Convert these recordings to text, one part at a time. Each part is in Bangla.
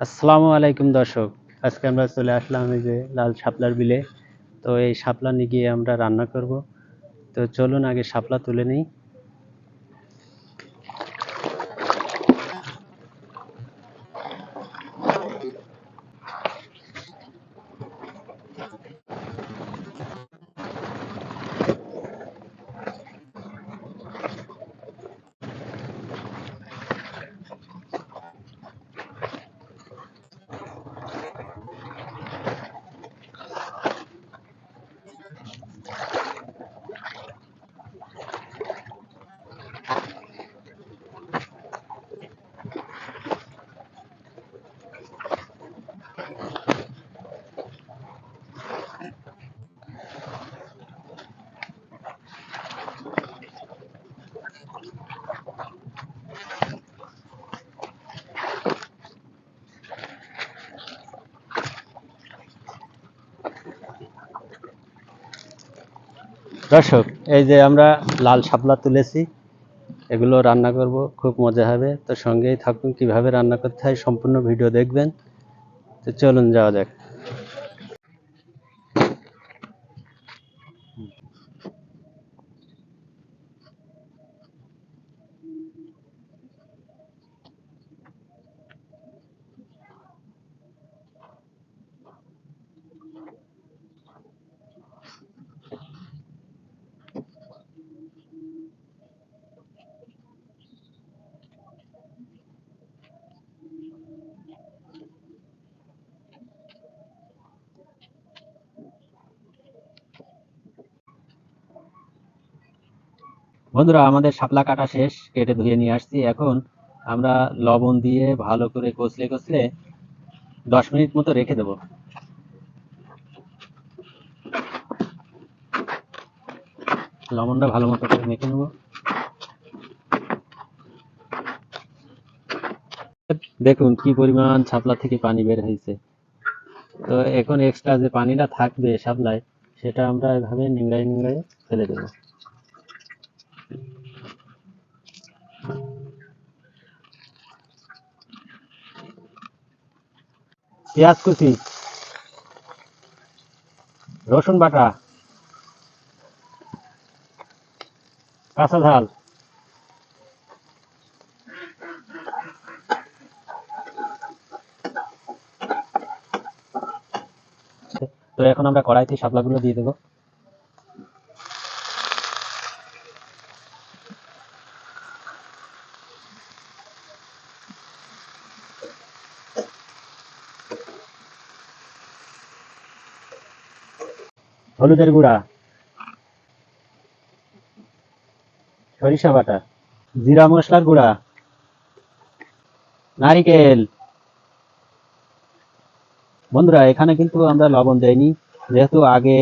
আসসালামু আলাইকুম দর্শক। আজকে আমরা চলে আসলাম এই যে লাল শাপলার বিলে। তো এই শাপলা নিয়ে গিয়ে আমরা রান্না করব। তো চলুন আগে শাপলা তুলে নিই। দর্শক, এই যে আমরা লাল শাপলা তুলেছি, এগুলো রান্না করব, খুব মজা হবে। তো সঙ্গেই থাকুন, কীভাবে রান্না করতে হয়, সম্পূর্ণ ভিডিও দেখবেন। তো চলুন, যাওয়া যাক। বন্ধুরা, আমাদের শাপলা কাটা শেষ, কেটে ধুয়ে নিয়ে আসছি। এখন আমরা লবণ দিয়ে ভালো করে কষলে কষলে দশ মিনিট মতো রেখে দেব। লবণটা ভালো মতো করে মেখে নেব। দেখুন, কি পরিমাণ শাপলা থেকে পানি বের হয়েছে। তো এখন এক্সট্রা যে পানিটা থাকবে শাপলায়, সেটা আমরা এভাবে নিংড়াই নিংড়াই ফেলে দেবো। পেঁয়াজ কুচি রসুন বাটা কাঁচা ঝাল। তো এখন আমরা কড়াইতে শাপলাগুলো দিয়ে দেবো। হলুদের গুঁড়া, সরিষা বাটা, জিরা মশলার গুঁড়া, নারিকেল। বন্ধুরা, এখানে কিন্তু আমরা লবণ দেইনি। যেহেতু আগে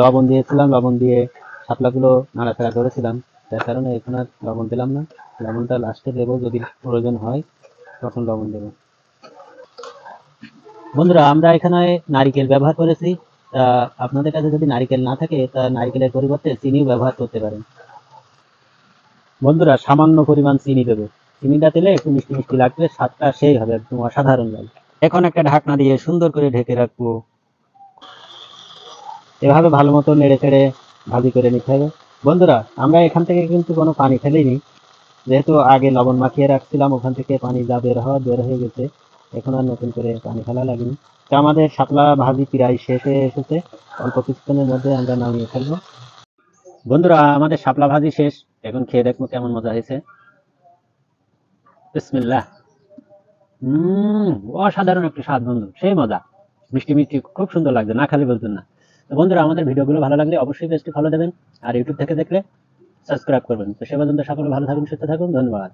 লবণ দিয়েছিলাম, লবণ দিয়ে শাপলাগুলো নাড়াচাড়া করেছিলাম। তার কারণে এখানে লবণ দিলাম না। লবণটা লাস্টে দেবো, যদি প্রয়োজন হয়, তখন লবণ দেবো। বন্ধুরা, আমরা এখানে নারিকেল ব্যবহার করেছি। আপনাদের কাছে যদি নারিকেল না থাকে, তা নারিকেলের পরিবর্তে চিনিও ব্যবহার করতে পারেন। বন্ধুরা, সামান্য পরিমাণ চিনি দেবে। চিনিটা দিলে একটু মিষ্টি মিষ্টি লাগবে, স্বাদটা সেই হবে, একদম অসাধারণ লাগবে এখন একটা ঢাকনা দিয়ে সুন্দর করে ঢেকে রাখব। এভাবে ভালো মতো নেড়ে চেড়ে ভাজি করে নিতে হবে। বন্ধুরা, আমরা এখান থেকে কিন্তু কোনো পানি ফেলিনি। যেহেতু আগে লবণ মাখিয়ে রাখছিলাম, ওখান থেকে পানি যা বের হওয়া, বের হয়ে গেছে। এখন আর নতুন করে পানি ফেলা লাগেনি। তো আমাদের শাপলা ভাজি প্রায় শেষ হয়ে এসেছে। অল্প কিছুক্ষণের মধ্যে আমরা নামিয়ে ফেলব। বন্ধুরা, আমাদের শাপলা ভাজি শেষ। এখন খেয়ে দেখব কেমন মজা হয়েছে। বিসমিল্লাহ। হম অসাধারণ একটা স্বাদ বন্ধু। সেই মজা। মিষ্টি মিষ্টি খুব সুন্দর লাগছে, না খালি বলতেন না। তো বন্ধুরা, আমাদের ভিডিওগুলো ভালো লাগলে অবশ্যই পেজটি ফলো দেবেন। আর ইউটিউব থেকে দেখলে সাবস্ক্রাইব করবেন। তো সে পর্যন্ত সকলে ভালো থাকুন, সুস্থ থাকুন। ধন্যবাদ।